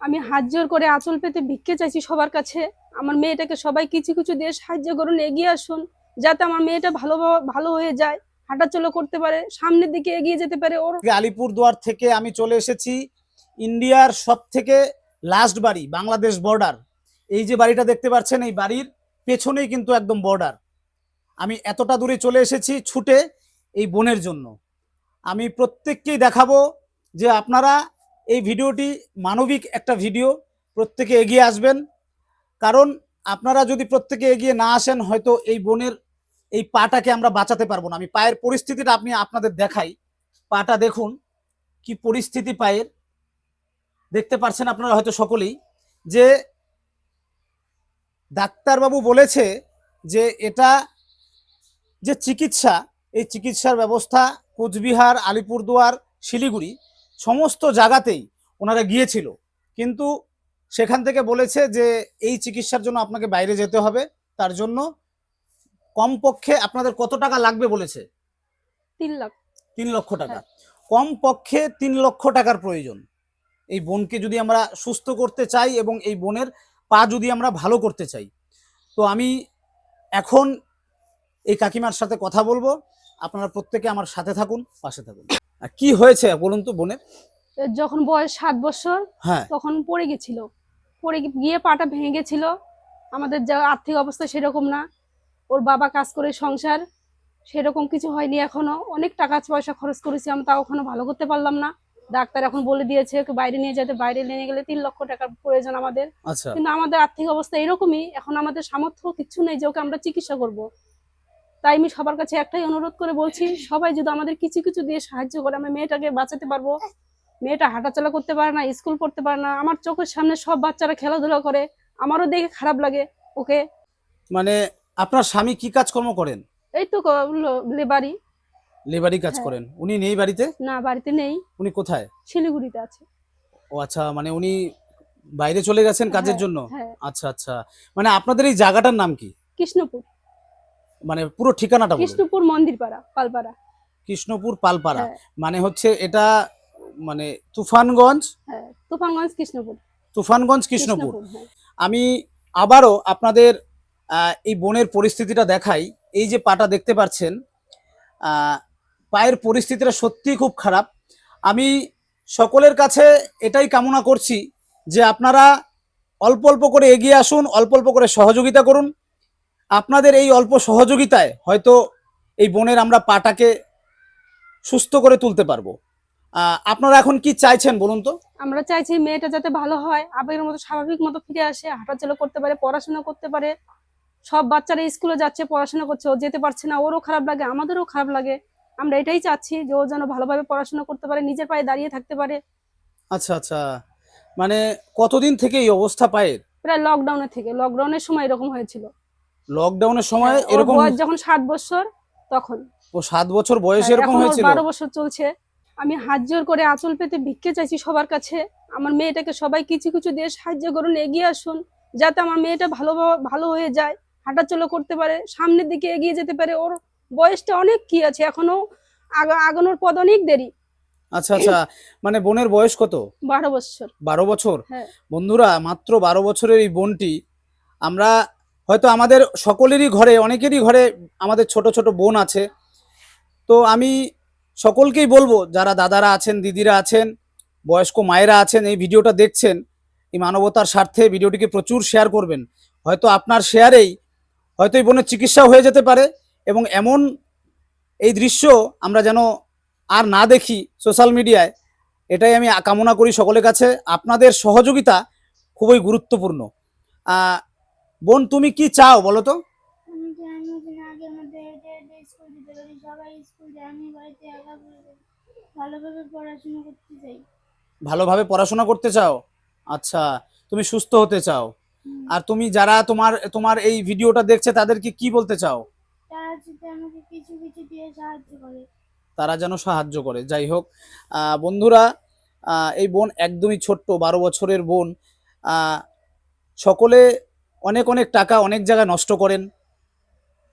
আমি হাত জোর করে আঁচল পেতে ভিক্ষে চাইছি সবার কাছে। আমার মেয়েটাকে সবাই কিছু কিছু দিয়ে সাহায্য করুন, এগিয়ে আসুন, যাতে আমার মেয়েটা ভালো ভালো হয়ে যায়, হাঁটাচলা করতে পারে, সামনের দিকে এগিয়ে যেতে পারে। ওর আলিপুরদুয়ার থেকে আমি চলে এসেছি ইন্ডিয়ার সব থেকে লাস্ট বাড়ি, বাংলাদেশ বর্ডার এই যে বাড়িটা দেখতে পাচ্ছেন, এই বাড়ির পেছনেই কিন্তু একদম বর্ডার আমি এতটা দূরে চলে এসেছি ছুটে এই বোনের জন্য। আমি প্রত্যেককেই দেখাবো যে আপনারা এই ভিডিওটি মানবিক একটা ভিডিও, প্রত্যেকে এগিয়ে আসবেন। কারণ আপনারা যদি প্রত্যেকে এগিয়ে না আসেন, হয়তো এই বোনের এই পাটাকে আমরা বাঁচাতে পারব না। আমি পায়ের পরিস্থিতিটা আপনি আপনাদের দেখাই। পাটা দেখুন, কি পরিস্থিতি পায়ের। দেখতে পারছেন আপনারা হয়তো সকলেই যে ডাক্তারবাবু বলেছে যে এটা যে চিকিৎসা, এই চিকিৎসার ব্যবস্থা কোচবিহার, আলিপুরদুয়ার, শিলিগুড়ি সমস্ত জায়গাতেই ওনারা গিয়েছিল। কিন্তু সেখান থেকে বলেছে যে এই চিকিৎসার জন্য আপনাকে বাইরে যেতে হবে। তার জন্য কমপক্ষে আপনাদের কত টাকা লাগবে বলেছে? তিন লাখ। তিন লক্ষ টাকা। কম পক্ষে তিন লক্ষ টাকার প্রয়োজন। এই বোনকে যদি আমরা সুস্থ করতে চাই এবং এই বোনের পা যদি আমরা ভালো করতে চাই। তো আমি এখন এই কাকিমার সাথে কথা বলব। আপনারা প্রত্যেকে আমার সাথে থাকুন পাশে থাকুন। কি হয়েছে বলুন তো বোনের? যখন বয়স সাত বছর হ্যাঁ। তখন পড়ে গেছিল। পড়ে গিয়ে পাটা ভেঙে গেছিল। আমাদের যা আর্থিক অবস্থা সেরকম না। ওর বাবা কাজ করে সংসার সেরকম কিছু হয়নি এখনও। অনেক টাকা পয়সা খরচ করেছি আমি তাও এখনও ভালো করতে পারলাম না। ডাক্তার এখন বলে দিয়েছে ওকে বাইরে নিয়ে যেতে বাইরে নিয়ে গেলে তিন লক্ষ টাকার প্রয়োজন আমাদের। আচ্ছা। কিন্তু আমাদের আর্থিক অবস্থা এরকমই এখন আমাদের সামর্থ্য কিছু নেই যে ওকে আমরা চিকিৎসা করব। তাই আমি সবার কাছে একটাই অনুরোধ করে বলছি সবাই যদি আমাদের কিছু কিছু দিয়ে সাহায্য করে আমি মেয়েটাকে বাঁচাতে পারব। মেয়েটা হাঁটাচলা করতে পারে না স্কুল পড়তে পারে না আমার চোখের সামনে সব বাচ্চারা খেলাধুলা করে আমারও দেখে খারাপ লাগে ওকে? মানে আপনার স্বামী কি কাজকর্ম করেন? এই তো লেবারি। লেবারি কাজ হ্যাঁ। করেন। উনি নেই বাড়িতে? না বাড়িতে নেই। উনি কোথায়? শিলিগুড়িতে আছে। ও আচ্ছা মানে উনি বাইরে চলে গেছেন কাজের হ্যাঁ, জন্য? হ্যাঁ। আচ্ছা আচ্ছা। মানে আপনাদের এই জায়গাটার নাম কি? কৃষ্ণপুর। মানে পুরো ঠিকানাটা কৃষ্ণপুর মন্দিরপাড়া পালপাড়া। কৃষ্ণপুর পালপাড়া। হ্যাঁ। মানে হচ্ছে এটা মানে তুফানগঞ্জ? হ্যাঁ তুফানগঞ্জ কৃষ্ণপুর। তুফানগঞ্জ কৃষ্ণপুর। হ্যাঁ। আমি আবারও আপনাদের এই বনের পরিস্থিতিটা দেখাই। এই যে পাটা দেখতে পাচ্ছেন পায়ের পরিস্থিতিটা সত্যিই খুব খারাপ। আমি সকলের কাছে এটাই কামনা করছি যে আপনারা অল্প অল্প করে এগিয়ে আসুন অল্প অল্প করে সহযোগিতা করুন। আপনাদের এই অল্প সহযোগিতায় হয়তো এই বনের আমরা পাটাকে সুস্থ করে তুলতে পারব। আপনারা এখন কি চাইছেন বলুন তো? আমরা চাইছি মেয়েটা যাতে ভালো হয় আবেগের মতো স্বাভাবিক মতো ফিরে আসে হাঁটাচলা করতে পারে পড়াশোনা করতে পারে। সব বাচ্চারা স্কুলে যাচ্ছে পড়াশোনা করছে ও যেতে পারছে না ওরও খারাপ লাগে আমাদেরও খারাপ লাগে। আমরা এটাই চাচ্ছি যে ও যেন ভালোভাবে পড়াশোনা করতে পারে নিজের পায়ে দাঁড়িয়ে থাকতে পারে। আচ্ছা আচ্ছা। মানে কতদিন থেকে এই অবস্থা পায়ের? প্রায় লকডাউনের থেকে লকডাউনের সময় এরকম হয়েছিল। লকডাউনের সময় হ্যাঁ, এরকম বয়স যখন সাত বছর তখন। ও সাত বছর বয়সে হ্যাঁ, এরকম হয়েছিল? বারো বছর চলছে। আমি হাত জোর করে আঁচল পেতে ভিক্ষে চাইছি সবার কাছে। আমার মেয়েটাকে সবাই কিছু কিছু দিয়ে সাহায্য করুন এগিয়ে আসুন যাতে আমার মেয়েটা ভালো ভালো হয়ে যায় হাঁটাচলা করতে পারে সামনের দিকে এগিয়ে যেতে পারে। ওর বয়সটা অনেক কি আছে এখনও আগা- আগানোর পদ অনেক দেরি। আচ্ছা আচ্ছা। মানে বোনের বয়স কত? বারো বছর। বারো বছর? হ্যাঁ। বন্ধুরা মাত্র বারো বছরের এই বোনটি আমরা হয়তো আমাদের সকলেরই ঘরে, অনেকেরই ঘরে আমাদের ছোট ছোট বোন আছে। তো আমি সকলকেই বলব, যারা দাদারা আছেন, দিদিরা আছেন, বয়স্ক মায়েরা আছেন, এই ভিডিওটা দেখছেন, এই মানবতার স্বার্থে ভিডিওটিকে প্রচুর শেয়ার করবেন। হয়তো আপনার শেয়ারেই হয়তো এই বোনের চিকিৎসা হয়ে যেতে পারে এবং এমন এই দৃশ্য আমরা যেন আর না দেখি সোশ্যাল মিডিয়ায় এটাই আমি কামনা করি সকলের কাছে। আপনাদের সহযোগিতা খুবই গুরুত্বপূর্ণ। বোন তুমি কি চাও বলো তো। ভালোভাবে পড়াশোনা করতে চাও? আচ্ছা তুমি সুস্থ হতে চাও। আর তুমি যারা তোমার তোমার এই ভিডিওটা দেখছে তাদেরকে কি বলতে চাও? তারা যেন সাহায্য করে। যাই হোক বন্ধুরা এই বোন একদমই ছোট্ট বারো বছরের বোন। সকলে অনেক অনেক টাকা অনেক জায়গায় নষ্ট করেন।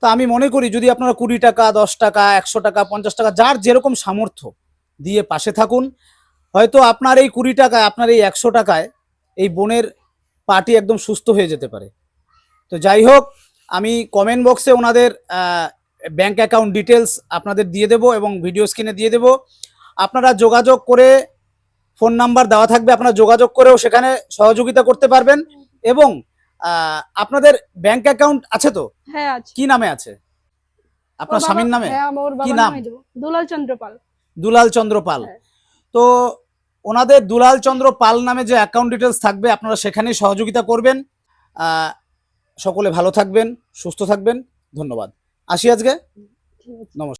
তা আমি মনে করি যদি আপনারা কুড়ি টাকা, দশ টাকা, একশো টাকা, পঞ্চাশ টাকা, যার যেরকম সামর্থ্য দিয়ে পাশে থাকুন, হয়তো আপনার এই কুড়ি টাকায়, আপনার এই একশো টাকায় এই বোনের পাটি একদম সুস্থ হয়ে যেতে পারে। তো যাই হোক, আমি কমেন্ট বক্সে ওনাদের ব্যাংক অ্যাকাউন্ট ডিটেলস আপনাদের দিয়ে দেবো এবং ভিডিও স্ক্রিনে দিয়ে দেবো। আপনারা যোগাযোগ করে ফোন নাম্বার দেওয়া থাকবে, আপনারা যোগাযোগ করেও সেখানে সহযোগিতা করতে পারবেন এবং আপনাদের ব্যাংক অ্যাকাউন্ট আছে তো? হ্যাঁ আছে। কি নামে আছে? আপনার স্বামীর নামে? হ্যাঁ কি নাম? দুলাল চন্দ্র পাল। দুলাল চন্দ্র পাল। হ্যাঁ। তো ওনাদের দুলাল চন্দ্র পাল নামে যে অ্যাকাউন্ট ডিটেলস থাকবে আপনারা সেখানেই সহযোগিতা করবেন। আহ, সকলে ভালো থাকবেন সুস্থ থাকবেন। ধন্যবাদ। আসি আজকে। নমস্কার।